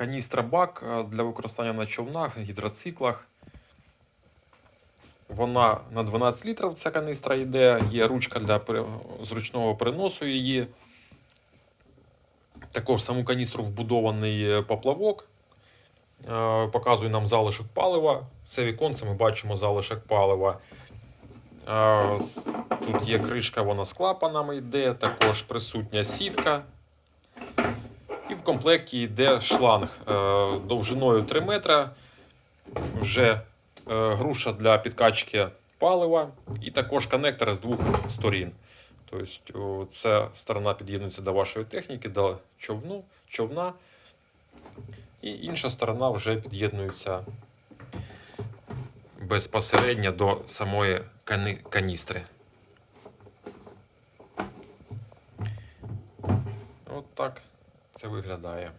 каністра бак е, для використання на човнах, гідроциклах. Вона на 12 літрів ця каністра йде, є ручка для зручного переносу її. Також саму каністру вбудований е, поплавок. Е, Показує нам залишок палива. Це віконце ми бачимо залишок палива. Тут є кришка, вона з клапанами йде, також присутня сітка. В комплекті йде шланг е, довжиною 3 метра. Вже е, груша для підкачки палива, і також коннектор з двох сторін. Тобто, ця сторона під'єднується до вашої техніки, до човну, човна, і інша сторона вже під'єднується безпосередньо до самої кани- каністри. От так це виглядає.